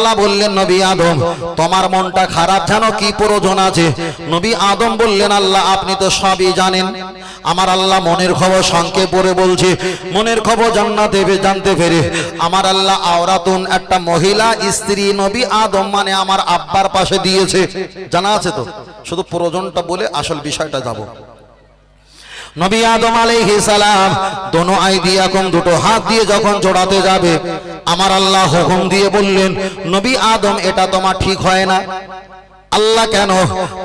আল্লাহ বললেন, নবী আদম, তোমার মনটা খারাপ জানো, কি প্রয়োজন আছে? নবী আদম বললেন, আল্লাহ, আপনি তো সবই জানেন। আমার আল্লাহ মনের খবর সংক্ষেপ পরে বলছে, মনের খবর জান্নাতে পে- জানতে পেরে। আমার আল্লাহ আওরাতুন, একটা মহিলা, স্ত্রী, নবী আদম মানে আমার আব্বার পাশে দিয়েছে। জানা আছে তো? শুধু প্রয়োজনটা বলে আসল বিষয়টা যাব। নবী আদম আলাইহিস সালাম, দোনো আইডিয়া কম দুটো হাত দিয়ে যখন জোড়াতে যাবে, আমার আল্লাহ হুকুম দিয়ে বললেন, নবী আদম, এটা তোমার ঠিক হয় না। আল্লাহ কেন?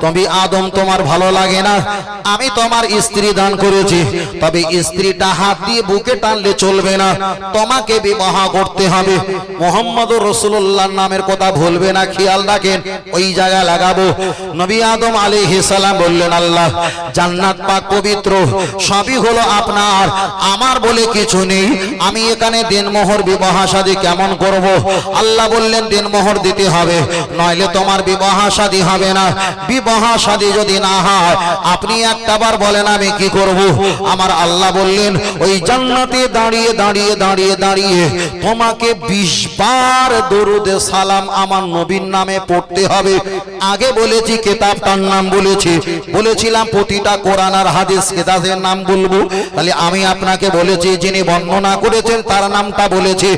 তুমি আদম তোমার ভালো লাগে না। আমি তোমার স্ত্রী দান করেছি। তবে স্ত্রীটা হাত দিয়ে বুকে টানলে চলবে না। তোমাকে বিবাহ করতে হবে। মোহাম্মদ রসুল্লাহ নামের কথা ভুলবে না, খেয়াল রাখেন। ওই জায়গায় লাগাবো। নবী আদম আলী সালাম বললেন, আল্লাহ, জান্নাত পাক পবিত্র। সবই হলো আপনার। আমার বলে কিছু নেই। আমি এখানে দিনমোহর বিবাহ শাদী কেমন করব? আল্লাহ বললেন, দিনমোহর দিতে হবে। নইলে তোমার বিবাহ শাদী হবে না, বিবাহ শাদী যদি না হয়, আপনি একটাবার বলেন, আমি কি করব? আমার আল্লাহ বললেন, ওই জান্নাতে দাঁড়িয়ে দাঁড়িয়ে দাঁড়িয়ে দাঁড়িয়ে তোমাকে বিশ দরুদে সালাম আমার নবীর নামে পড়তে হবে। আগে বলেছি, কেতাবটার নাম বলেছি। বলেছিলাম, প্রতিটা কোরআন হাদিস কেতাবের নাম বলব। তাহলে আমি আপনাকে বলেছি, যিনি বর্ণনা করেছেন, তার নামটা বলেছি।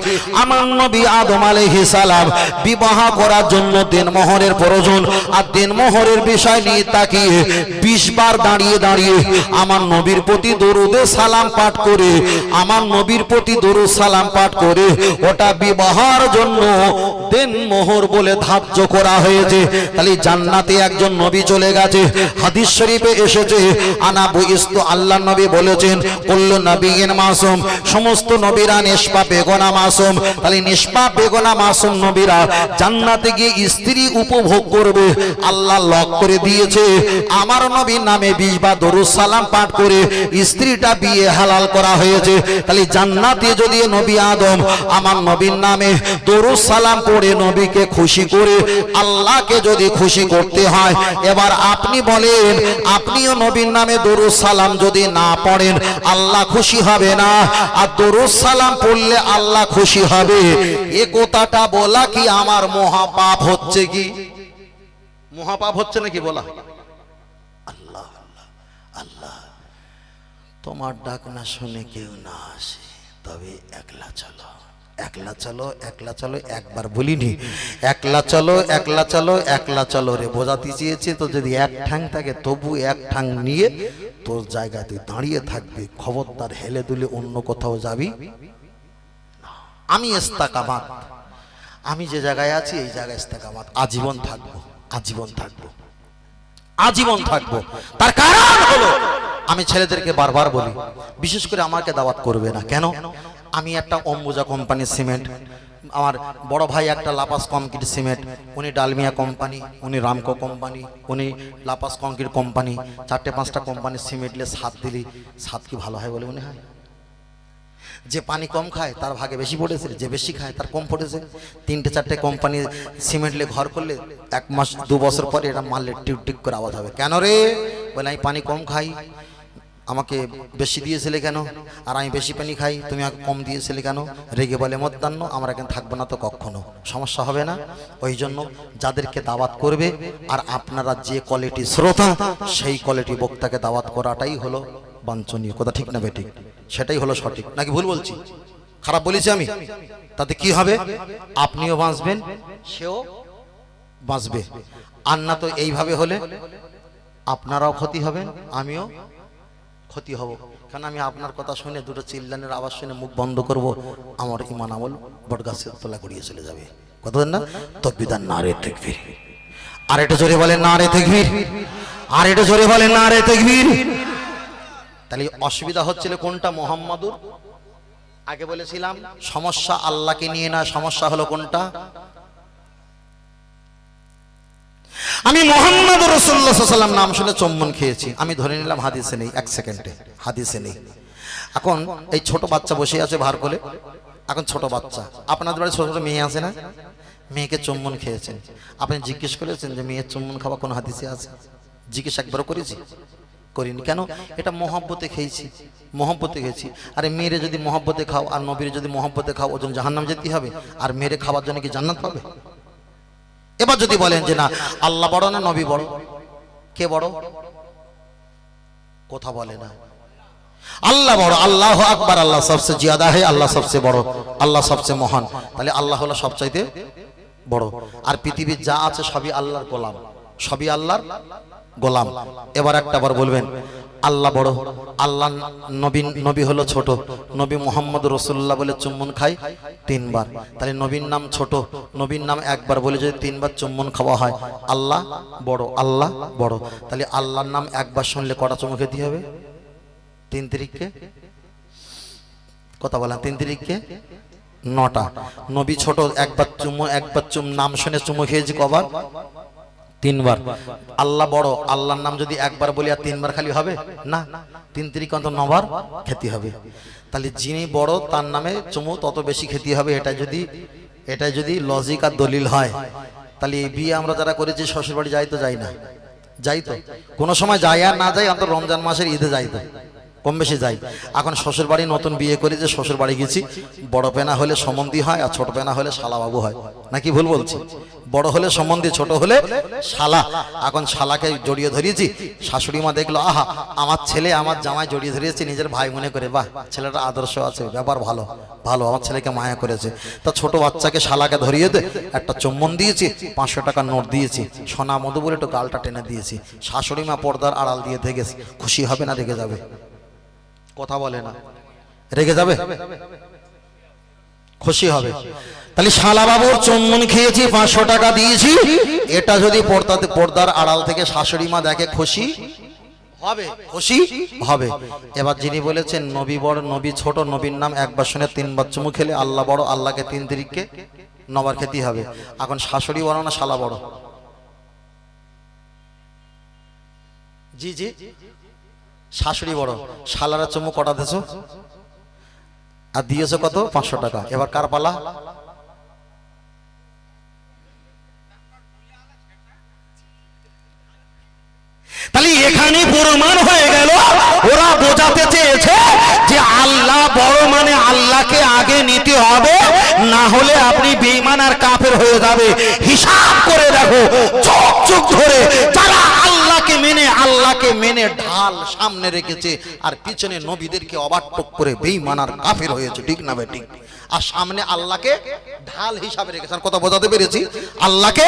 আমার নবী আদম বিবাহ করার জন্য দিনমোহরের প্রয়োজন আর দিনমোহরের বিষয় নিয়ে তাকিয়ে বিশ বার দাঁড়িয়ে দাঁড়িয়ে আমার নবীর প্রতি দরুদে সালাম পাঠ করে, আমার নবীর প্রতি দরুদ সালাম পাঠ করে, ওটা বিবাহর জন্য দিনমোহর বলে ধার্য করা হয়েছে। তাহলে জান্নাতে একজন নবী চলে গেছে, হাদিস শরীফে এসেছে, আনা বইস্ত আল্লাহ নবী বলেছেন, কুল্লু নবীন মাসুম, সমস্ত নবীরা নিষ্পাপ বেগনা মাসুম। তাহলে নিষ্পাপ বেগনা মাসুম নবীরা জান্নাতে গিয়ে স্ত্রী উপভোগ করবে আল্লাহ লক করে দিয়েছে। আমার নবীর নামে বিশ বা দরুদ সালাম পাঠ করে স্ত্রীটা বিয়ে হালাল করা হয়েছে। তাহলে জান্নাতে যদি নবী আদম আমার নবীর নামে দরুদ সালাম পড়ে নবীকে খুশি করে আল্লাহকে যদি খুশি করতে হয়, এবার আপনি বলেন, আপনিও নবীর নামে দরুদ সালাম যদি না পড়েন, আল্লাহ খুশি হবে না? আর দরুদ সালাম পড়লে আল্লাহ খুশি হবে? এ কথাটা বলা কি আমার মহাপাপ হচ্ছে কি? মহাপাপ হচ্ছে নাকি বলা? আল্লাহ আল্লাহ আল্লাহ, তোমার ডাক না শুনে কেউ না আসে, তবে একলা চলো একলা চলো একলা চলো, একবার বলিনি একলা চলো একলা চলো একলা চলো রে, বোঝাতে চেয়েছে তো যদি এক ঠাং থাকে, তবু এক ঠাং নিয়ে তোর জায়গাতে দাঁড়িয়ে থাকবি, খবরদার হেলে দুলে অন্য কোথাও যাবি? আমি ইস্তাকামাত আমি যে জায়গায় আছি, এই জায়গায় ইস্তাকামাত আজীবন থাকব। আজীবন থাকব। আজীবন থাকব। তার কারণ হলো, আমি ছেলেদেরকে বারবার বলি, বিশেষ করে আমাকে দাওয়াত করবে না। কেন? আমি একটা অম্বুজা কোম্পানির সিমেন্ট, আমার বড় ভাই একটা লাপাস কংক্রিট সিমেন্ট, উনি ডালমিয়া কোম্পানি, উনি রামকো কোম্পানি, উনি লাপাস কংক্রিট কোম্পানি, চারটে পাঁচটা কোম্পানির সিমেন্ট নিয়ে সাত দিলি সাত কি ভালো হয় বলে মনে হয়? যে পানি কম খায়, তার ভাগে বেশি পড়েছে, যে বেশি খায়, তার কম পড়েছে। তিনটে চারটে কোম্পানি সিমেন্ট নিয়ে ঘর করলে এক মাস, দু বছর পরে এটা মারলে টিক টিক করে আওয়াজ হবে। কেন রে? বলে, আমি পানি কম খাই। আমাকে বেশি দিয়েছিলে কেন? আর আমি বেশি পানি খাই, তুমি আমাকে কম দিয়েছিলে কেন? রেগে বলে, মধ্যাহ্ন, আমরা এখানে থাকব না তো কখনো। সমস্যা হবে না। ওই জন্য যাদেরকে দাওয়াত করবে, আর আপনারা যে কোয়ালিটি শ্রোতা, সেই কোয়ালিটি বক্তাকে দাওয়াত করাটাই হলো বাঞ্ছনীয়, কথা ঠিক না বেঠিক সেটাই হলো সঠিক। নাকি ভুল বলছি? খারাপ বলেছি আমি? তাতে কি হবে? আপনিও বাঁচবেন, সেও বাঁচবে। আর না তো এইভাবে হলে আপনারাও ক্ষতি হবেন আমিও ক্ষতি হব। কারণ আমি আপনার কথা শুনে দুটো চিল্লানের আওয়াজ শুনে মুখ বন্ধ করব? আমার ইমান আমল বটগাছের তোলা গড়িয়ে চলে যাবে। কত না? তকবিদার না রে তেকবীর। আর এটা জোরে বলে না রে তেকবীর। আর এটা জোরে বলে না রে তেকবীর। তাহলে অসুবিধা হচ্ছিল কোনটা মোহাম্মদুর? আগে বলেছিলাম সমস্যা আল্লাহকে নিয়ে না সমস্যা হলো কোনটা? আমি মোহাম্মদ রসুল্লাহাম নাম শুনে চম্বন খেয়েছি। আমি ধরে নিলাম হাদিসে নেই এক সেকেন্ডে হাদিসে নেই। এখন এই ছোট বাচ্চা বসে আছে ভার কোলে। এখন ছোট বাচ্চা। আপনাদের বাড়ি ছোট ছোট মেয়ে আছে না? মেয়েকে চুম্বন খেয়েছেন। আপনি জিজ্ঞেস করেছেন যে মেয়ের চুম্বন খাওয়া কোন হাদিসে আছে? জিজ্ঞেস একবারও করেছি? করিনি। কেন? এটা মহব্বতে খেয়েছি। মহব্বতে খেয়েছি আরে মেয়েরে যদি মহব্বতে খাও আর নবীর যদি মহব্বতে খাও ওজন জাহান্নাম যেতে হবে। আর মেয়েরে খাওয়ার জন্য কি জান্নাত পাবে? এবার যদি বলেন যে না, আল্লাহ বড় না নবী বড়? কে বড়? কথা বলে না। আল্লাহ বড়, আল্লাহ আকবার, আল্লাহ সবসে জিয়াদা হে, আল্লাহ সবচেয়ে বড়, আল্লাহ সবচেয়ে মহান। তাহলে আল্লাহ হলো সবচাইতে বড়। আর পৃথিবীর যা আছে সবই আল্লাহর গোলাম। সবই আল্লাহর গোলাম। এবার একটা বার বলবেন, আল্লাহ বড়, আল্লাহ নবী নবী হলো ছোট, নবী মোহাম্মদ রসুল্লাহ বলে চুম্বন খাই তিনবার। তাহলে নবীর নাম ছোট, নবীর নাম একবার বলে যদি তিনবার চুম্বন খাওয়া হয়, আল্লাহ বড় আল্লাহ বড়। তাহলে আল্লাহর নাম একবার শুনলে কটা চুমু খেতে হবে? তিন তারিখকে কথা বলেন, তিন তারিখকে নটা। নবী ছোট, একবার চুমু একবার চুম নাম শুনে চুমু খেয়েছি কবার? তিনবার। আল্লাহ বড়, আল্লাহর নাম যদি একবার বলি আর তিনবার খালি হবে? না। তিন তিরিক অন্ত নবার খেতে হবে। তাহলে যিনি বড়, তার নামে চুমু তত বেশি খেতে হবে এটা যদি এটা যদি লজিক আর দলিল হয়। তাহলে এই বিয়ে আমরা যারা করেছি শ্বশুর বাড়ি যাই তো যাই না। যাই তো। কোনো সময় যাই আর না যাই অন্তত রমজান মাসের ঈদে যাই তো। কম বেশি যাই। এখন শ্বশুর বাড়ি নতুন বিয়ে করে যে শ্বশুর বাড়ি গেছি, বড় পেনা হলে সম্বন্ধী হয় আর ছোট পেনা হলে শালাবাবু হয়। নাকি ভুল বলছি? বড় হলে সম্বন্ধী, ছোট হলে শালা। এখন শালাকে জড়িয়ে ধরিয়েছি, শাশুড়ি মা দেখল, আহা, আমার ছেলে আমার জামাই জড়িয়ে ধরিয়েছে, নিজের ভাই মনে করে, বাহ, ছেলেটা আদর্শ আছে, ব্যাপার ভালো ভালো, আমার ছেলেকে মায়া করেছে। তা ছোট বাচ্চাকে শালাকে ধরিয়ে দে, একটা চুম্বন দিয়েছি, পাঁচশো টাকা নোট দিয়েছি, সোনা মধু বলে একটু গালটা টেনে দিয়েছি। শাশুড়ি মা পর্দার আড়াল দিয়ে থেকে খুশি হবে না রেগে যাবে। কথা বলে না। রেগে যাবে? খুশি হবে। তাহলে শালা বাবুর চন্দন খেয়েছি পাঁচশো টাকা দিয়েছি। এটা যদি পর্দাতে পর্দার আড়াল থেকে শাশুড়ি মা দেখে খুশি হবে। খুশি হবে। এবার যিনি বলেছেন নবী বড় নবী ছোট নবীর নাম একবার শুনে তিনবার চুমু খেলে আল্লাহ বড় আল্লাহকে তিন নবার খেতে হবে। এখন শাশুড়ি বড় না শালা বড়? জি জি। শাশুড়ি বড়, শালারা চুমু কটা দেছো আর দিয়েছ কত? পাঁচশো টাকা। এবার কার পালা? তাহলে এখানে প্রমাণ হয়ে গেল, ওরা বোঝাতে চেয়েছে যে আল্লাহ বড় মানে আল্লাহকে আগে নিতে হবে, না হলে আপনি বেঈমান আর কাফের হয়ে যাবে। হিসাব করে দেখো, চোখ চোখ ধরে যারা আল্লাহকে মেনে ঢাল সামনে রেখেছে, আর পিছনে নবীদেরকে অবাট্টক করে বেইমানার কাফের হয়েছে, ঠিক না বেঠিক আর সামনে আল্লাহকে ঢাল হিসাবে রেখেছে। আর কথা বোঝাতে পেরেছি, আল্লাহকে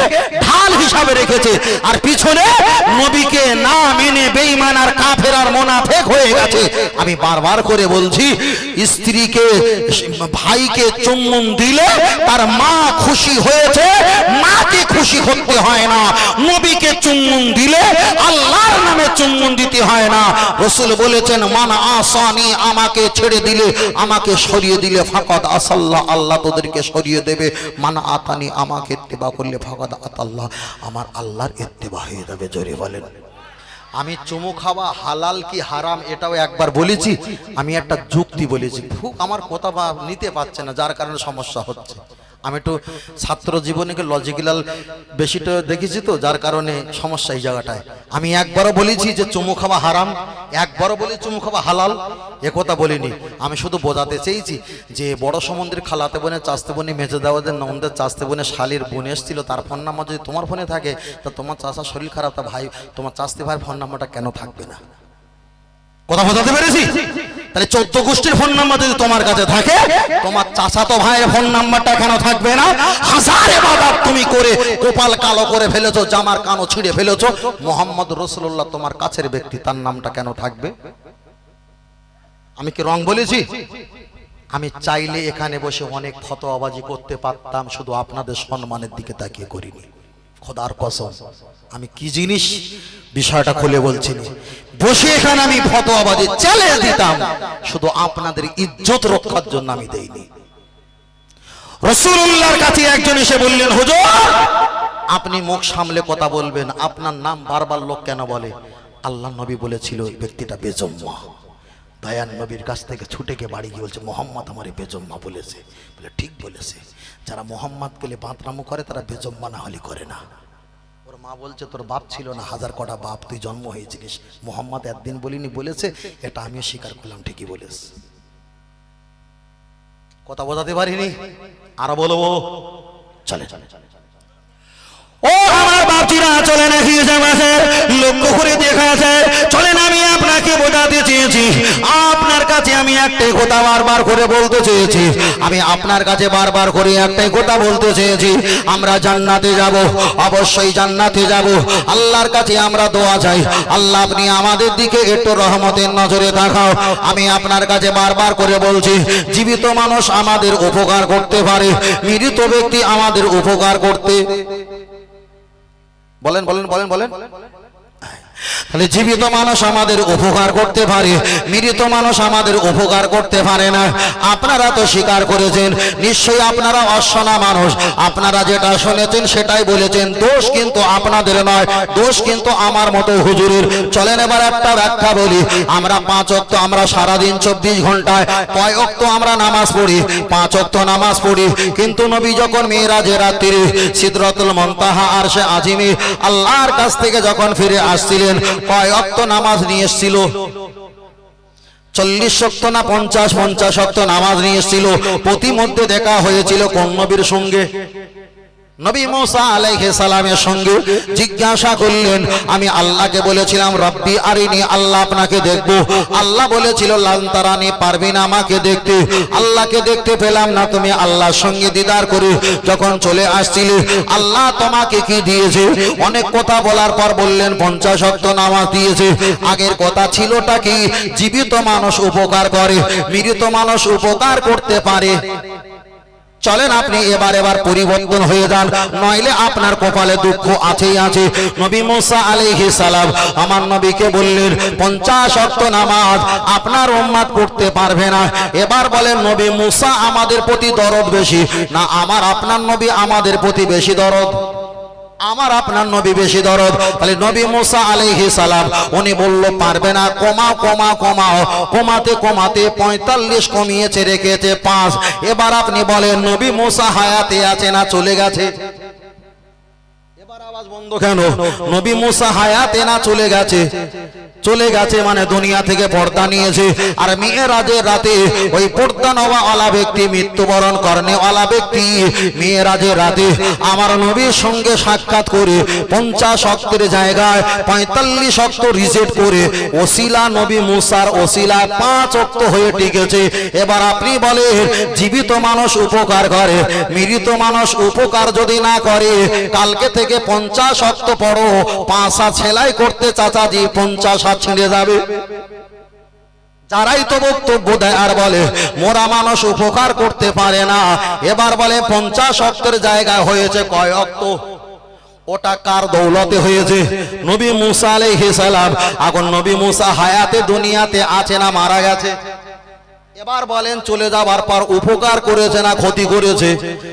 ঢাল হিসাবে রেখেছে। আর পিছনে নবীকে না মেনে বেঈমান আর কাফের আর মোনাফেক হয়ে গেছে। আমি বারবার করে বলছি, স্ত্রীকে, ভাইকে চুম্বন দিলে তার মা খুশি হয়েছে, মাকে খুশি করতে হয় না। নবীকে চুম্বন দিলে আল্লাহর নামে চুম্বন দিতে হয় না। রসুল বলেছেন, মান আসানি, আমাকে ছেড়ে দিলে, আমাকে সরিয়ে দিলে ফাকাদ আসাল্লাহ আল্লাহ তোদেরকে সরিয়ে দেবে। মানা আতানি, আমাকে ইত্তেবা করলে ফাকাদ আতাল্লাহ। আমার আল্লাহর ইত্তেবা হয়ে যাবে, জোরে বলেন। আমি চুমু খাওয়া হালাল কি হারাম, এটাও একবার বলেছি। আমি একটা যুক্তি বলেছি। খুব আমার কথা নিতে পারছে না, যার কারণে সমস্যা হচ্ছে। আমি একটু ছাত্র জীবনীকে লজিক্যাল বেশিটা দেখেছি তো, যার কারণে সমস্যা এই জায়গাটায়। আমি একবারও বলেছি যে চুমু খাওয়া হারাম, একবারও বলি চুমু খাওয়া হালাল, এ কথা বলিনি। আমি শুধু বোঝাতে চেয়েছি যে বড় সমুদ্রের খালাতে বোনে চাস্তে বোনে মেজে দেওয়াদের নন্দের চাস্তে বোনে, শালির বোন এসেছিল, তার ফোন নাম্বার যদি তোমার ফোনে থাকে, তা তোমার চাষার শরীর খারাপ, তা ভাই, তোমার চাস্তে ভাইয়ের ফোন নাম্বারটা কেন থাকবে না? কথা বোঝাতে পেরেছি? তাহলে চোদ্দ গোষ্ঠীর ফোন নাম্বার যদি তোমার কাছে থাকে, তোমার চাচাতো ভাইয়ের ফোন নাম্বারটা কেন থাকবে না? হাজার এবাদত তুমি করে কপাল কালো করে ফেলেছো, জামার কানো ছিঁড়ে ফেলেছো, মোহাম্মদ রসুল্লাহ তোমার কাছের ব্যক্তি, তার নামটা কেন থাকবে? আমি কি রং বলেছি? আমি চাইলে এখানে বসে অনেক ফতোয়াবাজি করতে পারতাম, শুধু আপনাদের সম্মানের দিকে তাকিয়ে করিনি। খোদার কসম, আমি কি জিনিস? বিষয়টা খুলে বলছি। বসে এখানে আমি ফতোয়াবাজি চ্যালেঞ্জ দিতাম। শুধু আপনাদের ইজ্জত রক্ষার জন্য আমি দেইনি। রসুল্লাহর কাছে একজন এসে বললেন, হুজুর, আপনি মুখ সামলে কথা বলবেন। আপনার নাম বারবার লোক কেন বলে? আল্লাহ নবী বলেছিল ব্যক্তিটা বেজম্মা। দয়ান নবীর কাছ থেকে ছুটে গিয়ে বাড়ি গিয়ে বলছে, মোহাম্মদ আমার বেজম্মা বলেছে। বলে, ঠিক বলেছে। যারা মোহাম্মদ পেলে বাঁতরামো করে, তারা বেজম্মা না হলে করে না। মা বলছে, তোর বাপ ছিল না, হাজার কটা বাপ, তুই জন্ম হয়েছিলিস। মোহাম্মদ একদিন বলিনি, বলেছে, এটা আমিও স্বীকার করলাম, ঠিকই বলেছ কথা বোঝাতে পারিনি? আরও বলব? চলে চলে চলে ও বাপজিরা চলেন একই জামাতে লক্ষ্য করে দেখা যায় চলেন আমি আপনাকে বোঝাতে চেয়েছি। একটাই কথা বারবার করে বলতে চেয়েছি। আমি আপনার কাছে বারবার করে একটাই কথা বলতে চেয়েছি। আমরা জান্নাতে যাব, অবশ্যই জান্নাতে যাব। আল্লাহর কাছে আমরা দোয়া চাই। আল্লাহ, আপনি আমাদের দিকে একটু রহমতের নজরে দেখাও। আমি আপনার কাছে বারবার করে বলছি, জীবিত মানুষ আমাদের উপকার করতে পারে, মৃত ব্যক্তি আমাদের উপকার করতে বলেন বলেন বলেন বলেন। তাহলে জীবিত মানুষ আমাদের উপকার করতে পারে, মৃত মানুষ আমাদের উপকার করতে পারে না। আপনারা তো স্বীকার করেছেন, নিশ্চয়ই আপনারা অশোনা মানুষ। আপনারা যেটা শুনেছেন সেটাই বলেছেন, দোষ কিন্তু আপনাদের নয়, দোষ কিন্তু আমার মতো হুজুরের। চলেন এবার একটা ব্যাখ্যা বলি, আমরা পাঁচ অক্ত আমরা সারাদিন চব্বিশ ঘন্টায় কয় অক্ত আমরা নামাজ পড়ি? পাঁচ অক্ত নামাজ পড়ি। কিন্তু নবী যখন মেয়েরাজে রাত্রি, সিদ্রতুল মন্তাহা আর সে আজিমি আল্লাহর কাছ থেকে যখন ফিরে আসছিলেন কয় অক্ত নামাজ নিয়ে এসেছিল। চল্লিশ শক্ত না পঞ্চাশ পঞ্চাশ শক্ত নামাজ নিয়ে এসেছিল। প্রতিমধ্যে দেখা হয়েছিল কর্ণবীর সঙ্গে। নবী মুসা আলাইহিস সালামের সঙ্গে জিজ্ঞাসা করলেন, আমি আল্লাহকে বলেছিলাম, রব্বি আরিনি, আল্লাহ আপনাকে দেখব। আল্লাহ বলেছিল লান্তারানি পারবি না আমাকে দেখতে। আল্লাহকে দেখতে পেলাম না, তুমি আল্লাহর সঙ্গে দিদার করে যখন চলে আসছিলে, আল্লাহ তোমাকে কি দিয়েছে? অনেক কথা বলার পর বললেন, পঞ্চাশ অক্ত নামাজ দিয়েছে। আগের কথা ছিলটা কি? জীবিত মানুষ উপকার করে, মৃত মানুষ উপকার করতে পারে। চলেন আপনি এবার এবার পরিবর্তন হয়ে যান। নইলে আপনার কপালে দুঃখ আছেই আছে। নবী মুসা আলাইহি সালাম আমার নবীকে বললেন, পঞ্চাশ অক্ত নামাজ আপনার উম্মাদ করতে পারবে না। এবার বলেন, নবী মুসা আমাদের প্রতি দরদ বেশি। না, আমার আপনার নবী আমাদের প্রতি বেশি দরদ? আমার আপনার নবী বেশি দরদ। তাহলে নবী মোসা আলহি সালাম, উনি বলল, পারবে না, কমাও কমা কমাও। কমাতে কমাতে পঁয়তাল্লিশ কমিয়েছে, রেখেছে, পাঁচ। এবার আপনি বলেন, নবী মোসা হায়াতে আছে না, চলে গেছে? এবার আওয়াজ বন্ধ কেন? নবী মুসা হায়াতে না চলে গেছে? চলে গেছে মানে দুনিয়া থেকে পর্দা নিয়েছে। আর মেয়েরাজের রাতে ওই পর্দা নেওয়াওয়ালা ব্যক্তি মৃত্যুবরণ ব্যক্তি মেয়েরাজের রাতে আমার নবীর সঙ্গে সাক্ষাৎ করে পঞ্চাশ অক্টের জায়গায় পঁয়তাল্লিশ অক্ট রিজেক্ট করে ওসিলা নবী মুসার ওসিলা পাঁচ অক্ট হয়ে টিকেছে। এবার আপনি বলেন জীবিত মানুষ উপকার করে মৃত মানুষ উপকার যদি না করে কালকে থেকে পঞ্চাশ অক্ট পড়ো। পাঁচা ছেলাই করতে চাচাজি পঞ্চাশ হাত ছিঁড়ে যাবে। যারাই তো বক্তব্য দেয় আর বলে, মোরা মানুষ উপকার করতে পারে না। এবার বলে, পঞ্চাশ অক্টের জায়গায় হয়েছে কয় অক্ট ওটা কার দৌলতে হয়েছে? নবী মুসা আলাইহিস সালাম। এখন নবী মুসা হায়াতে দুনিয়াতে আছে না মারা গেছে? এবার বলেন, চলে যাবার পর উপকার করেছে না ক্ষতি করেছে?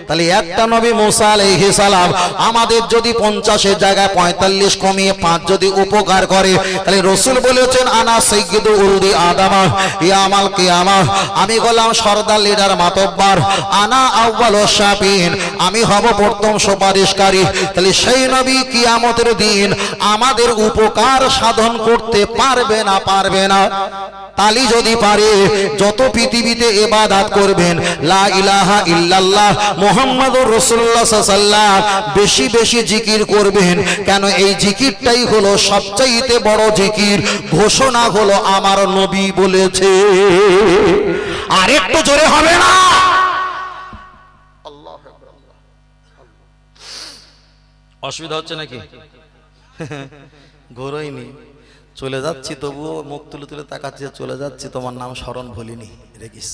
তাহলে একটা নবী মুসা আলাইহিস সালাম আমাদের যদি পঞ্চাশের জায়গায় পঁয়তাল্লিশ কমিয়ে পাঁচ যদি উপকার করে, তাহলে রসুল বলেছেন, আনা সৈয়দু উলদি আদামা, ইয়া আমাল কিয়ামা। আমি হলাম সর্দার লিডার মাতব্বার, আনা আউ্বাল শাপিন আমি হব প্রথম সুপারিশকারী। তাহলে সেই নবী কিয়ামতের দিন আমাদের উপকার সাধন করতে পারবে না পারবে না। তালি যদি পারে, যত পৃথিবীতে এবাদাত করবেন। লা ইলাহা ইল্লাল্লাহ মুহাম্মাদুর রাসূলুল্লাহ সাল্লাল্লাহু বেশি বেশি জিকির করবেন। কেন এই জিকিরটাই হলো সবচাইতে বড় জিকির। ঘোষণা হলো আমার নবী বলেছে। আর একটু জোরে হবে না? অসুবিধা হচ্ছে নাকি? ঘোরইনি চলে যাচ্ছি, তবুও মুখ তুলে তুলে তাকাচ্ছি চলে যাচ্ছি, তোমার নাম স্মরণ ভুলিনি রেখিস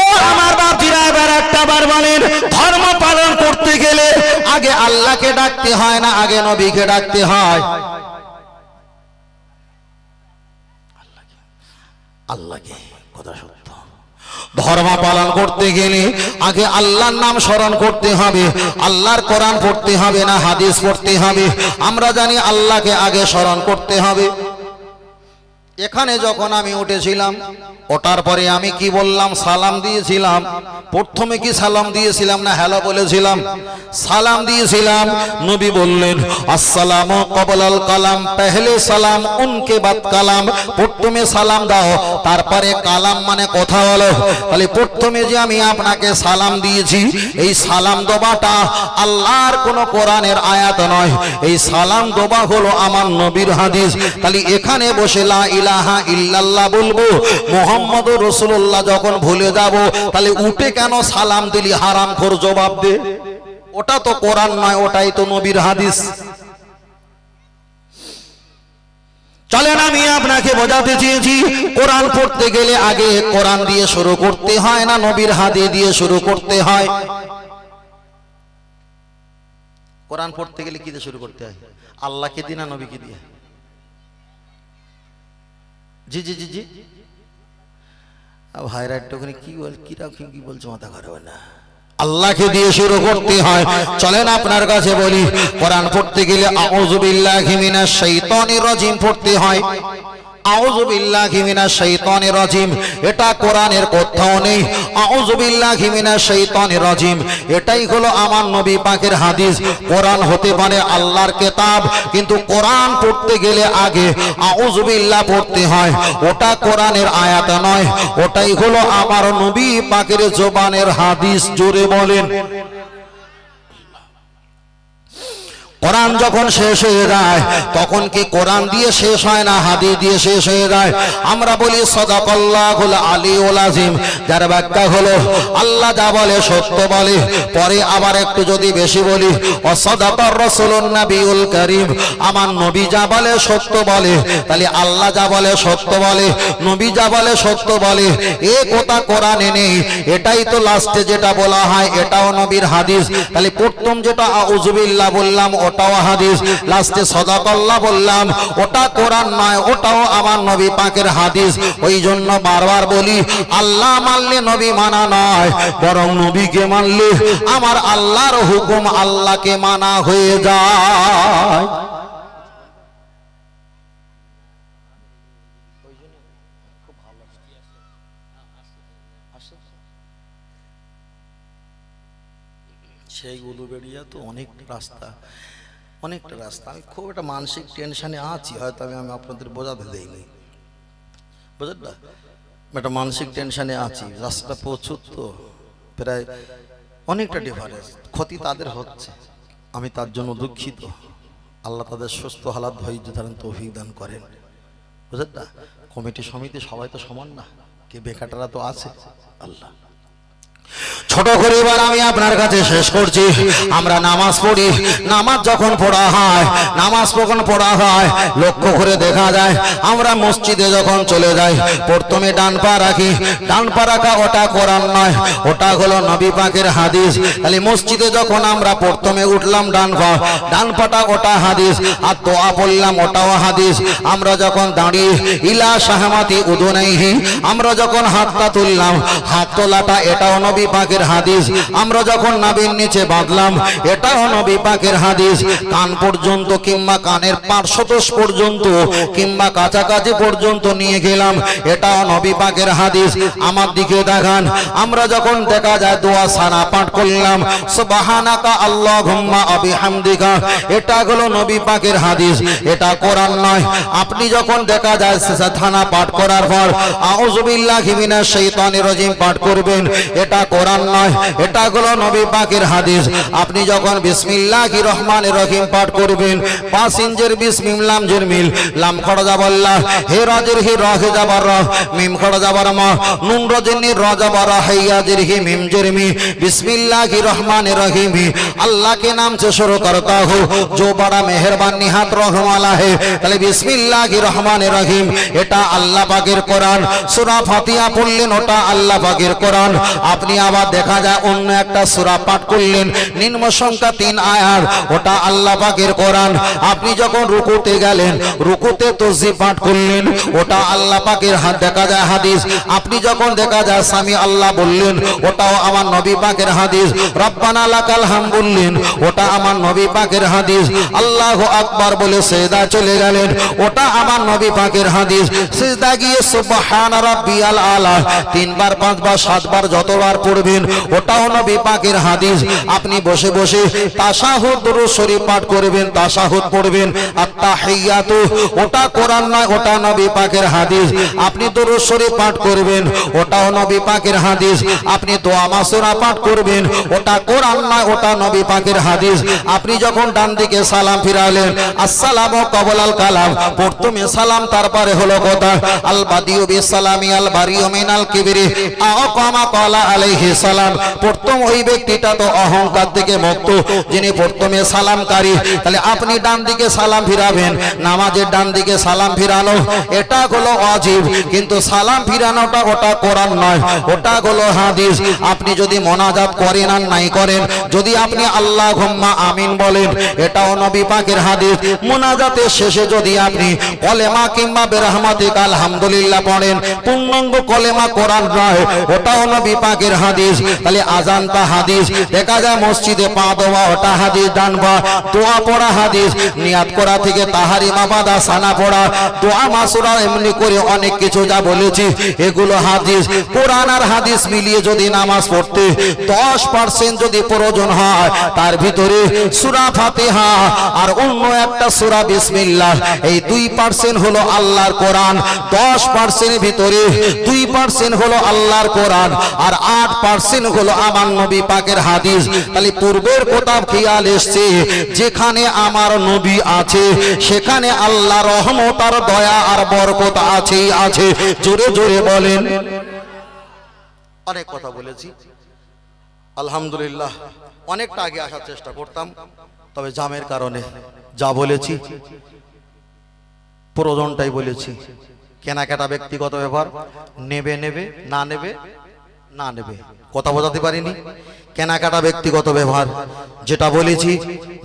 ও আমার বাপিরা, এবার একটা বার বলেন, ধর্ম পালন করতে গেলে আগে আল্লাহকে ডাকতে হয় না, আগে নবীকে ডাকতে হয়? আল্লাহকে, কথা সত্য। ধর্ম পালন করতে গেলে আগে আল্লাহর নাম স্মরণ করতে হবে। আল্লাহর কোরআন পড়তে হবে না হাদিস পড়তে হবে। আমরা জানি আল্লাহকে আগে স্মরণ করতে হবে। এখানে যখন আমি উঠেছিলাম, ওঠার পরে আমি কি বললাম? সালাম দিয়েছিলাম। প্রথমে কি সালাম দিয়েছিলাম না হ্যালো বলেছিলাম? সালাম দিয়েছিলাম। নবী বললেন, আসসালাম কবলাল কালাম, পেহলে সালাম, উনকে বাদ কালাম, প্রথমে সালাম দাও, তারপরে কালাম মানে কথা বলো। তাহলে প্রথমে যে আমি আপনাকে সালাম দিয়েছি, এই সালাম দোবাটা আল্লাহর কোন কোরআনের আয়াত নয়। এই সালাম দোবা হলো আমার নবীর হাদিস। তাহলে এখানে বসে লা ইলাহা ইল্লাল্লাহ বলব মোহাম্মদ রসুল্লাহ যখন ভুলে যাব, তাহলে উঠে কেন সালাম দিলি? হারাম খোর জবাব দে। ওটা তো কোরআন নয়, ওটাই তো নবীর হাদিস। চলেন আমি আপনাকে বোঝাতে চেয়েছি, কোরআন পড়তে গেলে আগে কোরআন দিয়ে শুরু করতে হয় না, নবীর হাদি দিয়ে শুরু করতে হয়। কোরআন পড়তে গেলে কি দিয়ে শুরু করতে হয়? আল্লাহকে দিয়ে না নবীকে দিয়ে? জি জি জি জি। ভাইরা একটুখানি কি বল কীরকম কি বলছো মাথা খারাপ না। আল্লাহকে দিয়ে শুরু করতে হয়। চলেন আপনার কাছে বলি, কোরআন পড়তে গেলে আউযু বিল্লাহি মিনাশ শাইতানির রাজিম পড়তে হয়। আউযু বিল্লাহি মিনাশ শাইতানির রাজিম। এটা কোরআনের কোথাও নেই। আউযু বিল্লাহি মিনাশ শাইতানির রাজিম। এটাই হলো আমার নবী পাকের হাদিস। কোরআন হতে পারে আল্লাহর কিতাব, কিন্তু কোরআন পড়তে গেলে আগে আউযু বিল্লাহ পড়তে হয়। ওটা কোরআনের আয়াত নয়। ওটাই হলো আমার নবী পাকের জবানের হাদিস। জোরে বলেন। কোরআন যখন শেষ হয়ে যায় তখন কি কোরআন দিয়ে শেষ হয় না হাদি দিয়ে শেষ হয়ে যায়? আমরা বলি সদাকল্লাহুল আলী ওল আজিম যার ব্যাখ্যা হলো আল্লাহ যা বলে সত্য বলে পরে আবার একটু যদি বেশি বলি অসদাকর নবিউল করিম আমার নবী যা বলে সত্য বলে তাহলে আল্লাহ যা বলে সত্য বলে নবী যা বলে সত্য বলে এ কথা কোরআনে নেই এটাই তো লাস্টে যেটা বলা হয় এটাও নবীর হাদিস তাহলে প্রথম যেটা আউজুবিল্লাহ বললাম ওটাও হাদিস। লাস্টে সদাকল্লা বললাম, ওটা কোরআন নয়, ওটাও আমার নবী পাকের হাদিস। ওই জন্য বারবার বলি, আল্লাহ মানলে নবী মানা নয়, বরং নবীকে মানলে আমার আল্লাহর হুকুম আল্লাহকে মানা হয়ে যায়। সেই উলুবেড়িয়া তো অনেক রাস্তা, অনেকটা রাস্তা। আমি খুব একটা মানসিক টেনশনে আছি, হয়তো আমি আমি আপনাদের বোঝাতে দেইনি। বুঝলেন? না একটা মানসিক টেনশনে আছি, রাস্তাটা প্রচুর তো, প্রায় অনেকটা ডিফারেন্স ক্ষতি তাদের হচ্ছে, আমি তার জন্য দুঃখিত। আল্লাহ তাদের সুস্থ হালাত, ধৈর্য ধারণ, তৌফিক দান করেন। বুঝলেন? না কমিটি সমিতি সবাই তো সমান না, কে বেকাটারা তো আছে। আল্লাহ। ছোট করে এবার আমি আপনার কাছে শেষ করছি। আমরা নামাজ পড়ি। নামাজ যখন পড়া হয়, নামাজ যখন পড়া হয়, লক্ষ্য করে দেখা যায়, আমরা মসজিদে যখন চলে যাই, প্রথমে ডান পা রাখি। ডান পা রাখা ওটা কোরআন নয়, ওটা হলো নবী পাকের হাদিস। তাহলে মসজিদে যখন আমরা প্রথমে উঠলাম ডান পা, ডান পাটা ওটা হাদিস, আর দোয়া পড়লাম ওটাও হাদিস। আমরা যখন দাঁড়িয়ে, ইলা শাহমাতি উদুনাইহি, আমরা যখন হাতটা তুললাম, হাত তোলাটা এটাও নবী পাকের হাদিস। আমরা যখন নাবির নিচে বাঁধলাম, এটাও নবী পাকের হাদিস। কান পর্যন্ত কিংবা কানের পার্শ্বদোষ পর্যন্ত কিংবা কাছাকাছি পর্যন্ত নিয়ে গেলাম, এটাও নবী পাকের হাদিস। আমার দিকে দেখান, আমরা যখন দেখা যায় দোয়া সানা পাঠ করলাম, সুবহানাকা আল্লাহুম্মা আবিহামদিকা এটা হলো নবী পাকের হাদিস। এটা কোরআন নয়। আপনি যখন দেখা যায় থানা পাঠ করার পর, আউযু বিল্লাহি মিনাশ শাইতানির পাঠ করবেন, এটা কোরআন নয় এটা হলো নবী পাকের হাদিস আপনি যখন বিসমিল্লাহির রহমানির রহিম পাঠ করবেন পাঁচ ইঞ্চের বিসমিম লাম জের মিল লাম খড় যাবাল্লাহ হে রাজের হি রহে যাবার রহ মিম খড় যাবার মা নুন রজের নি র যাবার হাইয়া জের হি মিম জের মি বিসমিল্লাহির রহমানির রহিম अल्लाह के नाम से शुरू करता हूँ जो बड़ा मेहरबान निहात रहमाला है তাহলে বিসমিল্লাহির রহমানির রহিম এটা আল্লাহ পাকের কোরআন সূরা ফাতিহা পড়লেন ওটা আল্লাহ পাকের কোরআন আপনি আবার দেখ যায়, অন্য একটা সূরা পাঠ করলেন, নিম্ন সংখ্যা তিন আয়াত, ওটা আল্লাহ পাকের কোরআন। আপনি যখন রুকুতে গেলেন, রুকুতে তসজি পাঠ করলেন, ওটা আল্লাহ পাকের হাত দেখা যায় হাদিস। আপনি যখন দেখা যায়, স্বামী আল্লাহ বললেন, ওটাও আমার নবী পাকের হাদিস। রব্বানা লাকাল হাম বললেন, ওটা আমার নবী পাকের হাদিস। আল্লাহ আকবার বলে সেদা চলে গেলেন, ওটা আমার নবী পাকের হাদিস। সেদা গিয়ে সুবহান রাব্বিয়াল আলা, তিনবার, পাঁচবার, সাতবার, যতবার পড়বেন ওটাও নবী পাকের হাদিস। আপনি বসে বসে দুরূদ শরীফ পাঠ করবেন, তাশাহুদ পড়বেন। আত্তাহিয়াতু, ওটা কোরআন নয়, ওটা নবী পাকের হাদিস। আপনি দুরূদ শরীফ পাঠ করবেন, ওটাও নবী পাকের হাদিস। আপনি দোয়া মাসুরা পাঠ করবেন, ওটা কোরআন নয়, ওটা নবী পাকের হাদিস। আপনি যখন ডান দিকে সালাম ফিরালেন, আসসালামু কবলাল কালাম, প্রথমে সালাম, তারপরে হলো কথা, আল বাদিউ বিসালামি আল বারিউ মিনাল কিবরি, আও কামা ক্বালা আলাইহি সালাম। প্রথম ওই ব্যক্তিটা তো অহংকার থেকে মুক্ত, যিনি প্রথমে সালামকারী। তাহলে আপনি ডান দিকে সালাম ফিরাবেন, নামাজের ডান দিকে সালাম ফিরানো, এটা হলো অজীব কিন্তু সালাম ফিরানোটা ওটা কোরআন নয়, ওটা হলো হাদিস। আপনি যদি মোনাজাত করেন আর নাই করেন, যদি আপনি আল্লাহ ঘম্মা আমিন বলেন, এটাও নবী পাকের হাদিস। মোনাজাতের শেষে যদি আপনি কলেমা কিংবা বেরহমাতিক আলহামদুলিল্লাহ পড়েন, পূর্ণাঙ্গ কলেমা কোরআন নয়, ওটাও নবী পাকের হাদিস। তাহলে আজানটা হাদিস। দেখা যায় মসজিদে পা দেওয়া, ওটা হাদিস, ডান পা। দোয়া পড়া হাদিস। নিয়াত করা থেকে তাহারি মাবাদা সানা পড়া। দোয়া মাসুরা এমনি করে অনেক কিছু যা বলেছি, এগুলো হাদিস। কোরআন আর হাদিস মিলিয়ে যদি নামাজ পড়তে দশ পার্সেন্ট যদি প্রয়োজন হয়, তার ভিতরে সুরা ফাতেহা আর অন্য একটা সুরা বিসমিল্লাহ। এই দুই পার্সেন্ট হলো আল্লাহর কোরআন, দশ পার্সেন্টের ভিতরে দুই পার্সেন্ট হলো আল্লাহর কোরআন, আর আট পার্সেন্ট হলো আমার নবী পাকের হাদিস। তাহলে পূর্বের কোথাও খেয়াল এসছে, যেখানে আমার নবী আছে, সেখানে আল্লাহ রহমত আর দয়া আর বরকত আছেই আছে। জোরে জোরে বলেন। অনেক কথা বলেছি। আলহামদুলিল্লাহ, অনেকটা আগে আসার চেষ্টা করতাম, তবে জামের কারণে যা বলেছি, প্রয়োজনটাই বলেছি। কেনাকাটা ব্যক্তিগত ব্যাপার নেবে নেবে, না নেবে না নেবে। কথা বোঝাতে পারিনি? কেনাকাটা ব্যক্তিগত ব্যবহার। যেটা বলেছি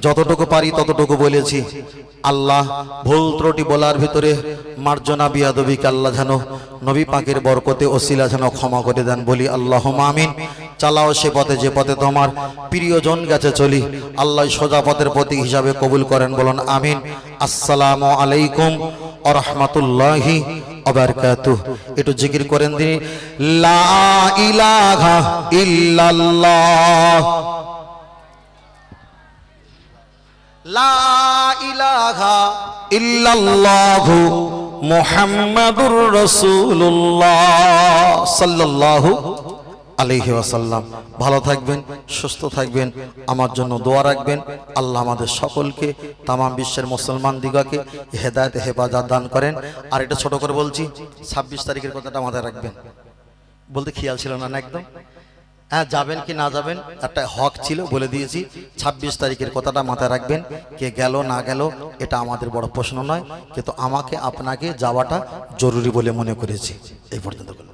যতটুকু পারি ততটুকু বলেছি। আল্লাহ ভুল ত্রুটি বলার ভিতরে মার্জনা বিয়াদবিকে আল্লাহ যেন নবী পাকের বরকতে ওসিলা যেন ক্ষমা করে দেন বলি আল্লাহ আমিন। চালাও সে পথে যে পথে তোমার প্রিয়জন গেছে চলি। আল্লাহ সোজা পথের প্রতীক হিসাবে কবুল করেন বলুন আমিন। আসসালামু আলাইকুম আরহামাতুল্লাহি অবরকাতু একটু জিকির করেন তিনি। লা ইলাহা ইল্লাল্লাহ। লা ইলাহা ইল্লাল্লাহু মুহাম্মাদুর রাসূলুল্লাহ। সাল্লাল্লাহু আলাইহি ওয়াসাল্লাম। ভালো থাকবেন, সুস্থ থাকবেন, আমার জন্য দোয়া রাখবেন। আল্লাহ আমাদের সকলকে, তামাম বিশ্বের মুসলমান দিগকে হেদায়েত, হেফাজত দান করেন। আর এটা ছোট করে বলছি, ছাব্বিশ তারিখের কথাটা মাথায় রাখবেন। বলতে খেয়াল ছিল না একদম? হ্যাঁ যাবেন কি না যাবেন, একটা হক ছিল, বলে দিয়েছি। ছাব্বিশ তারিখের কথাটা মাথায় রাখবেন, কে গেল না গেল, এটা আমাদের বড় প্রশ্ন নয়, কিন্তু আমাকে, আপনাকে যাওয়াটা জরুরি বলে মনে করেছি। এই পর্যন্ত।